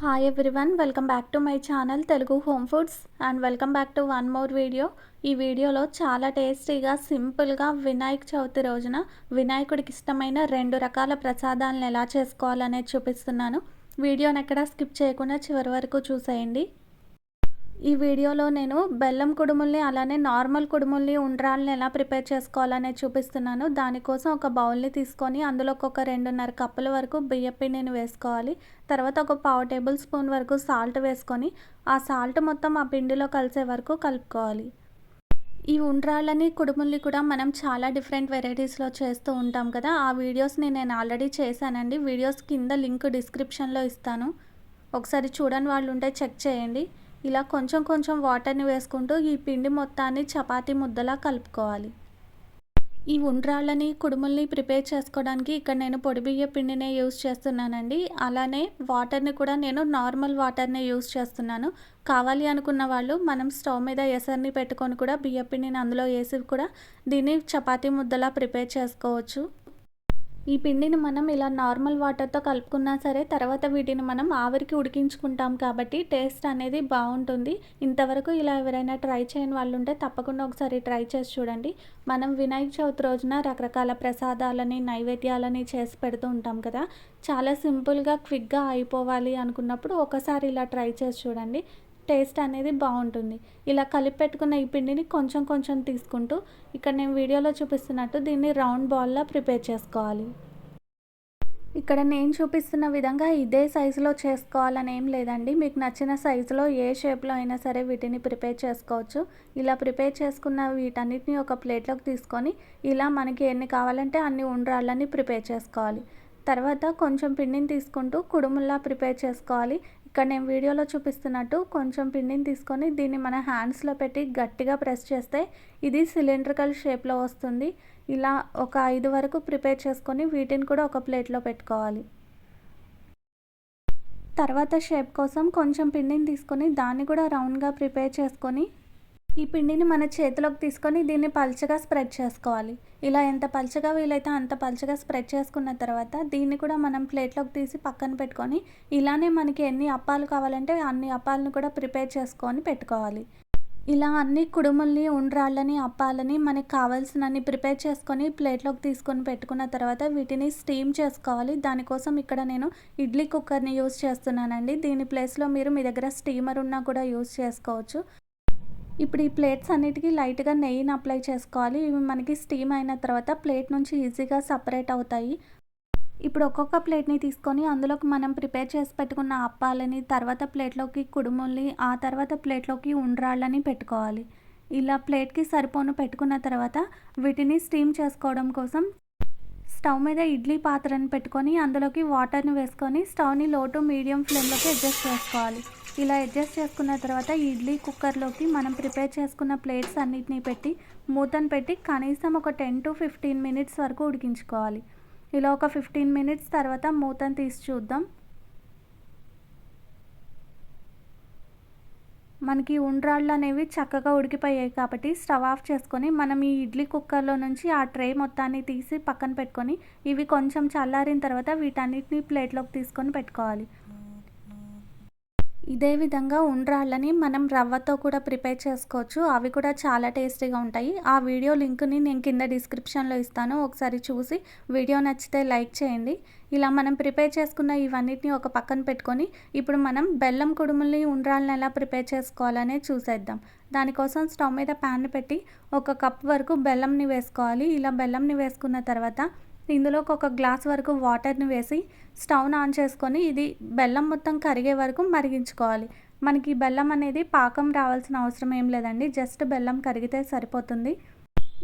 Hi everyone welcome back to my channel Telugu home foods and welcome back to one more video ఈ వీడియోలో చాలా టేస్టీగా సింపుల్గా వినాయక చవితి రోజున వినాయకుడికి ఇష్టమైన రెండు రకాల ప్రసాదాలను ఎలా చేసుకోవాలనేది చూపిస్తున్నాను. వీడియోని ఎక్కడా స్కిప్ చేయకుండా చివరి వరకు చూసేయండి. ఈ వీడియోలో నేను బెల్లం కుడుముల్ని అలానే నార్మల్ కుడుముల్ని ఉండ్రాలని ఎలా ప్రిపేర్ చేసుకోవాలనేది చూపిస్తున్నాను. దానికోసం ఒక బౌల్ని తీసుకొని అందులో ఒక రెండున్నర కప్పుల వరకు బియ్య పిండిని వేసుకోవాలి. తర్వాత ఒక పావు టేబుల్ స్పూన్ వరకు సాల్ట్ వేసుకొని ఆ సాల్ట్ మొత్తం ఆ పిండిలో కలిసే వరకు కలుపుకోవాలి. ఈ ఉండ్రాళ్ళని కుడుముల్ని కూడా మనం చాలా డిఫరెంట్ వెరైటీస్లో చేస్తూ ఉంటాం కదా. ఆ వీడియోస్ని నేను ఆల్రెడీ చేశానండి. వీడియోస్ కింద లింక్ డిస్క్రిప్షన్లో ఇస్తాను. ఒకసారి చూడని వాళ్ళు ఉంటే చెక్ చేయండి. ఇలా కొంచెం కొంచెం వాటర్ని వేసుకుంటూ ఈ పిండి మొత్తాన్ని చపాతీ ముద్దలా కలుపుకోవాలి. ఈ ఉండ్రాళ్ళని కుడుముల్ని ప్రిపేర్ చేసుకోవడానికి ఇక్కడ నేను పొడి బియ్య పిండినే యూస్ చేస్తున్నానండి. అలానే వాటర్ని కూడా నేను నార్మల్ వాటర్నే యూస్ చేస్తున్నాను. కావాలి అనుకున్న వాళ్ళు మనం స్టవ్ మీద ఎసర్ని పెట్టుకొని కూడా బియ్య పిండిని అందులో వేసి కూడా దీన్ని చపాతీ ముద్దలా ప్రిపేర్ చేసుకోవచ్చు. ఈ పిండిని మనం ఇలా నార్మల్ వాటర్తో కలుపుకున్నా సరే తర్వాత వీటిని మనం ఆవిరికి ఉడికించుకుంటాం కాబట్టి టేస్ట్ అనేది బాగుంటుంది. ఇంతవరకు ఇలా ఎవరైనా ట్రై చేయని వాళ్ళు ఉంటే తప్పకుండా ఒకసారి ట్రై చేసి చూడండి. మనం వినాయక చవితి రోజున రకరకాల ప్రసాదాలని నైవేద్యాలని చేసి పెడుతూ ఉంటాం కదా. చాలా సింపుల్గా క్విక్గా అయిపోవాలి అనుకున్నప్పుడు ఒకసారి ఇలా ట్రై చేసి చూడండి. టేస్ట్ అనేది బాగుంటుంది. ఇలా కలిపి పెట్టుకున్న ఈ పిండిని కొంచెం కొంచెం తీసుకుంటూ ఇక్కడ నేను వీడియోలో చూపిస్తున్నట్టు దీన్ని రౌండ్ బాల్లా ప్రిపేర్ చేసుకోవాలి. ఇక్కడ నేను చూపిస్తున్న విధంగా ఇదే సైజులో చేసుకోవాలని ఏం లేదండి. మీకు నచ్చిన సైజులో ఏ షేప్లో అయినా సరే వీటిని ప్రిపేర్ చేసుకోవచ్చు. ఇలా ప్రిపేర్ చేసుకున్న వీటన్నిటిని ఒక ప్లేట్లోకి తీసుకొని ఇలా మనకి ఎన్ని కావాలంటే అన్ని ఉండ్రాళ్ళని ప్రిపేర్ చేసుకోవాలి. తర్వాత కొంచెం పిండిని తీసుకుంటూ కుడుముల్లా ప్రిపేర్ చేసుకోవాలి. ఇక్కడ నేను వీడియోలో చూపిస్తున్నట్టు కొంచెం పిండిని తీసుకొని దీన్ని మన హ్యాండ్స్లో పెట్టి గట్టిగా ప్రెస్ చేస్తే ఇది సిలిండ్రికల్ షేప్లో వస్తుంది. ఇలా ఒక ఐదు వరకు ప్రిపేర్ చేసుకొని వీటిని కూడా ఒక ప్లేట్లో పెట్టుకోవాలి. తర్వాత షేప్ కోసం కొంచెం పిండిని తీసుకొని దాన్ని కూడా రౌండ్గా ప్రిపేర్ చేసుకొని ఈ పిండిని మన చేతిలోకి తీసుకొని దీన్ని పల్చగా స్ప్రెడ్ చేసుకోవాలి. ఇలా ఎంత పల్చగా వీలైతే అంత పల్చగా స్ప్రెడ్ చేసుకున్న తర్వాత దీన్ని కూడా మనం ప్లేట్లోకి తీసి పక్కన పెట్టుకొని ఇలానే మనకి ఎన్ని అప్పాలు కావాలంటే అన్ని అప్పాలను కూడా ప్రిపేర్ చేసుకొని పెట్టుకోవాలి. ఇలా అన్ని కుడుముల్ని ఉండ్రాళ్ళని అప్పాలని మనకి కావాల్సినన్ని ప్రిపేర్ చేసుకొని ప్లేట్లోకి తీసుకొని పెట్టుకున్న తర్వాత వీటిని స్టీమ్ చేసుకోవాలి. దానికోసం ఇక్కడ నేను ఇడ్లీ కుక్కర్ని యూస్ చేస్తున్నానండి. దీని ప్లేస్లో మీరు మీ దగ్గర స్టీమర్ ఉన్నా కూడా యూస్ చేసుకోవచ్చు. ఇప్పుడు ఈ ప్లేట్స్ అన్నిటికీ లైట్గా నెయ్యిని అప్లై చేసుకోవాలి. ఇవి మనకి స్టీమ్ అయిన తర్వాత ప్లేట్ నుంచి ఈజీగా సపరేట్ అవుతాయి. ఇప్పుడు ఒక్కొక్క ప్లేట్ని తీసుకొని అందులోకి మనం ప్రిపేర్ చేసి పెట్టుకున్న అప్పాలని తర్వాత ప్లేట్లోకి కుడుముల్ని ఆ తర్వాత ప్లేట్లోకి ఉండ్రాళ్ళని పెట్టుకోవాలి. ఇలా ప్లేట్కి సరిపోను పెట్టుకున్న తర్వాత వీటిని స్టీమ్ చేసుకోవడం కోసం స్టవ్ మీద ఇడ్లీ పాత్రని పెట్టుకొని అందులోకి వాటర్ని వేసుకొని స్టవ్ని లో టు మీడియం ఫ్లేమ్లోకి అడ్జస్ట్ చేసుకోవాలి. ఇలా అడ్జస్ట్ చేసుకున్న తర్వాత ఇడ్లీ కుక్కర్లోకి మనం ప్రిపేర్ చేసుకున్న ప్లేట్స్ అన్నిటిని పెట్టి మూతను పెట్టి కనీసం ఒక టెన్ టు ఫిఫ్టీన్ మినిట్స్ వరకు ఉడికించుకోవాలి. ఇలా ఒక ఫిఫ్టీన్ మినిట్స్ తర్వాత మూతను తీసి చూద్దాం. మనకి ఉండ్రాళ్ళు అనేవి చక్కగా ఉడికిపోయాయి కాబట్టి స్టవ్ ఆఫ్ చేసుకొని మనం ఈ ఇడ్లీ కుక్కర్లో నుంచి ఆ ట్రే మొత్తాన్ని తీసి పక్కన పెట్టుకొని ఇవి కొంచెం చల్లారిన తర్వాత వీటన్నిటిని ప్లేట్లోకి తీసుకొని పెట్టుకోవాలి. ఇదే విధంగా ఉండ్రాళ్ళని మనం రవ్వతో కూడా ప్రిపేర్ చేసుకోవచ్చు. అవి కూడా చాలా టేస్టీగా ఉంటాయి. ఆ వీడియో లింక్ని నేను కింద డిస్క్రిప్షన్లో ఇస్తాను. ఒకసారి చూసి వీడియో నచ్చితే లైక్ చేయండి. ఇలా మనం ప్రిపేర్ చేసుకున్న ఇవన్నిటిని ఒక పక్కన పెట్టుకొని ఇప్పుడు మనం బెల్లం కుడుముల్ని ఉండ్రాళ్ళని ఎలా ప్రిపేర్ చేసుకోవాలనే చూసేద్దాం. దానికోసం స్టవ్ మీద ప్యాన్ పెట్టి ఒక కప్ వరకు బెల్లంని వేసుకోవాలి. ఇలా బెల్లంని వేసుకున్న తర్వాత ఇందులోకి ఒక గ్లాస్ వరకు వాటర్ని వేసి స్టవ్ని ఆన్ చేసుకొని ఇది బెల్లం మొత్తం కరిగే వరకు మరిగించుకోవాలి. మనకి బెల్లం అనేది పాకం రావాల్సిన అవసరం ఏం లేదండి. జస్ట్ బెల్లం కరిగితే సరిపోతుంది.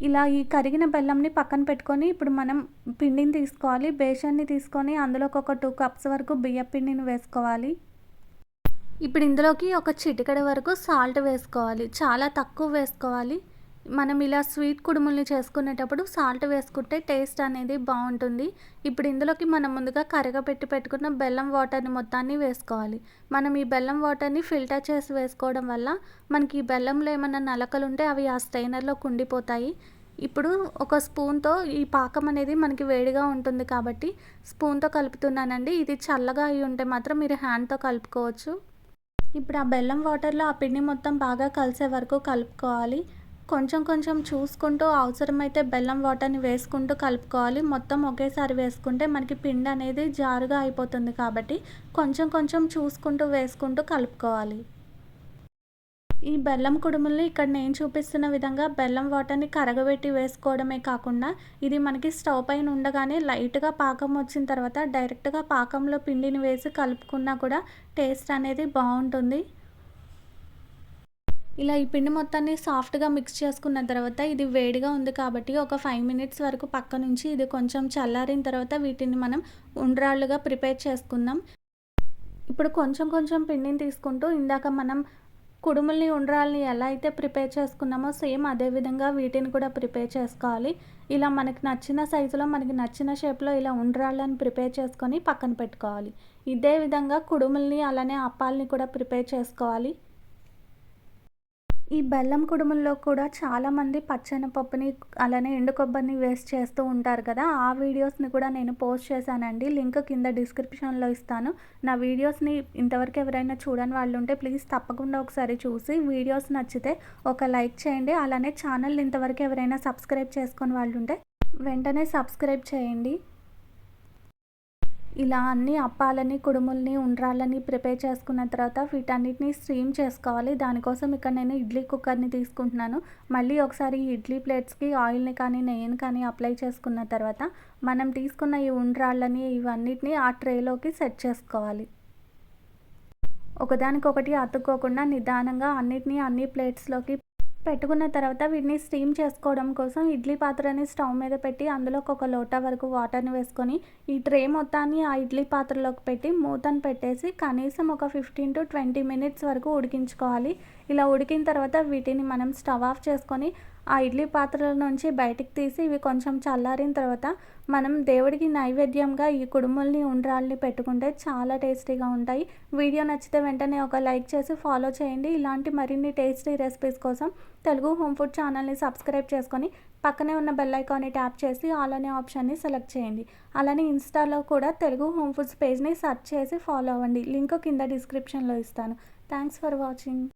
ఇలా ఈ కరిగిన బెల్లంని పక్కన పెట్టుకొని ఇప్పుడు మనం పిండిని తీసుకోవాలి. బేషన్ని తీసుకొని అందులోకి ఒక టూ కప్స్ వరకు బియ్య పిండిని వేసుకోవాలి. ఇప్పుడు ఇందులోకి ఒక చిటికెడ వరకు సాల్ట్ వేసుకోవాలి. చాలా తక్కువ వేసుకోవాలి. మనం ఇలా స్వీట్ కుడుముల్ని చేసుకునేటప్పుడు సాల్ట్ వేసుకుంటే టేస్ట్ అనేది బాగుంటుంది. ఇప్పుడు ఇందులోకి మనం ముందుగా కరగబెట్టి పెట్టుకున్న బెల్లం వాటర్ని మొత్తాన్ని వేసుకోవాలి. మనం ఈ బెల్లం వాటర్ని ఫిల్టర్ చేసి వేసుకోవడం వల్ల మనకి ఈ బెల్లంలో ఏమైనా నలకలు ఉంటే అవి ఆ స్ట్రైనర్లో కుండిపోతాయి. ఇప్పుడు ఒక స్పూన్తో ఈ పాకం అనేది మనకి వేడిగా ఉంటుంది కాబట్టి స్పూన్తో కలుపుతున్నానండి. ఇది చల్లగా అయి ఉంటే మాత్రం మీరు హ్యాండ్తో కలుపుకోవచ్చు. ఇప్పుడు ఆ బెల్లం వాటర్లో ఆ పిండి మొత్తం బాగా కలిసే వరకు కలుపుకోవాలి. కొంచెం కొంచెం చూసుకుంటూ అవసరమైతే బెల్లం వాటర్ని వేసుకుంటూ కలుపుకోవాలి. మొత్తం ఒకేసారి వేసుకుంటే మనకి పిండి అనేది జారుగా అయిపోతుంది కాబట్టి కొంచెం కొంచెం చూసుకుంటూ వేసుకుంటూ కలుపుకోవాలి. ఈ బెల్లం కుడుముల్ని ఇక్కడ నేను చూపిస్తున్న విధంగా బెల్లం వాటర్ని కరగబెట్టి వేసుకోవడమే కాకుండా ఇది మనకి స్టవ్ పైన ఉండగానే లైట్గా పాకం వచ్చిన తర్వాత డైరెక్ట్గా పాకంలో పిండిని వేసి కలుపుకున్నా కూడా టేస్ట్ అనేది బాగుంటుంది. ఇలా ఈ పిండి మొత్తాన్ని సాఫ్ట్గా మిక్స్ చేసుకున్న తర్వాత ఇది వేడిగా ఉంది కాబట్టి ఒక ఫైవ్ మినిట్స్ వరకు పక్క నుంచి ఇది కొంచెం చల్లారిన తర్వాత వీటిని మనం ఉండ్రాళ్ళుగా ప్రిపేర్ చేసుకుందాం. ఇప్పుడు కొంచెం కొంచెం పిండిని తీసుకుంటూ ఇందాక మనం కుడుముల్ని ఉండ్రాల్ని ఎలా అయితే ప్రిపేర్ చేసుకున్నామో సేమ్ అదే విధంగా వీటిని కూడా ప్రిపేర్ చేసుకోవాలి. ఇలా మనకి నచ్చిన సైజులో మనకి నచ్చిన షేప్లో ఇలా ఉండ్రాళ్ళని ప్రిపేర్ చేసుకొని పక్కన పెట్టుకోవాలి. ఇదే విధంగా కుడుముల్ని అలానే అప్పాలని కూడా ప్రిపేర్ చేసుకోవాలి. ఈ బెల్లం కుడుముల్లో కూడా చాలామంది పప్పుని అలానే ఎండు కొబ్బరిని వేస్ట్ చేస్తూ ఉంటారు కదా. ఆ వీడియోస్ని కూడా నేను పోస్ట్ చేశానండి. లింక్ కింద డిస్క్రిప్షన్లో ఇస్తాను. నా వీడియోస్ని ఇంతవరకు ఎవరైనా చూడని వాళ్ళు ఉంటే ప్లీజ్ తప్పకుండా ఒకసారి చూసి వీడియోస్ నచ్చితే ఒక లైక్ చేయండి. అలానే ఛానల్ ఇంతవరకు ఎవరైనా సబ్స్క్రైబ్ చేసుకొని వాళ్ళు ఉంటే వెంటనే సబ్స్క్రైబ్ చేయండి. ఇలా అన్ని అప్పాలని కుడుముల్ని ఉండ్రాళ్ళని ప్రిపేర్ చేసుకున్న తర్వాత వీటన్నిటిని స్ట్రీమ్ చేసుకోవాలి. దానికోసం ఇక్కడ నేను ఇడ్లీ కుక్కర్ని తీసుకుంటున్నాను. మళ్ళీ ఒకసారి ఈ ఇడ్లీ ప్లేట్స్కి ఆయిల్ని కానీ నెయ్యిని కానీ అప్లై చేసుకున్న తర్వాత మనం తీసుకున్న ఈ ఉండ్రాళ్ళని ఇవన్నిటిని ఆ ట్రేలోకి సెట్ చేసుకోవాలి. ఒకదానికొకటి అతుక్కోకుండా నిదానంగా అన్నిటినీ అన్ని ప్లేట్స్లోకి పెట్టుకున్న తర్వాత వీటిని స్టీమ్ చేసుకోవడం కోసం ఇడ్లీ పాత్రని స్టవ్ మీద పెట్టి అందులో ఒక లోటా వరకు వాటర్ని వేసుకొని ఈ ట్రే మొత్తాన్ని ఆ ఇడ్లీ పాత్రలోకి పెట్టి మూతను పెట్టేసి కనీసం ఒక ఫిఫ్టీన్ టు ట్వంటీ మినిట్స్ వరకు ఉడికించుకోవాలి. ఇలా ఉడికిన తర్వాత వీటిని మనం స్టవ్ ఆఫ్ చేసుకొని ఆ ఇడ్లీ పాత్రల నుంచి బయటికి తీసి ఇవి కొంచెం చల్లారిన తర్వాత మనం దేవుడికి నైవేద్యంగా ఈ కుడుముల్ని ఉండ్రాల్ని పెట్టుకుంటే చాలా టేస్టీగా ఉంటాయి. వీడియో నచ్చితే వెంటనే ఒక లైక్ చేసి ఫాలో చేయండి. ఇలాంటి మరిన్ని టేస్టీ రెసిపీస్ కోసం తెలుగు హోమ్ ఫుడ్ ఛానల్ని సబ్స్క్రైబ్ చేసుకొని పక్కనే ఉన్న బెల్ ఐకాన్ని ట్యాప్ చేసి ఆల్ అనే ఆప్షన్ని సెలెక్ట్ చేయండి. అలానే ఇన్స్టాలో కూడా తెలుగు హోమ్ ఫుడ్స్ పేజ్ని సెర్చ్ చేసి ఫాలో అవ్వండి. లింక్ కింద డిస్క్రిప్షన్లో ఇస్తాను. Thanks for watching.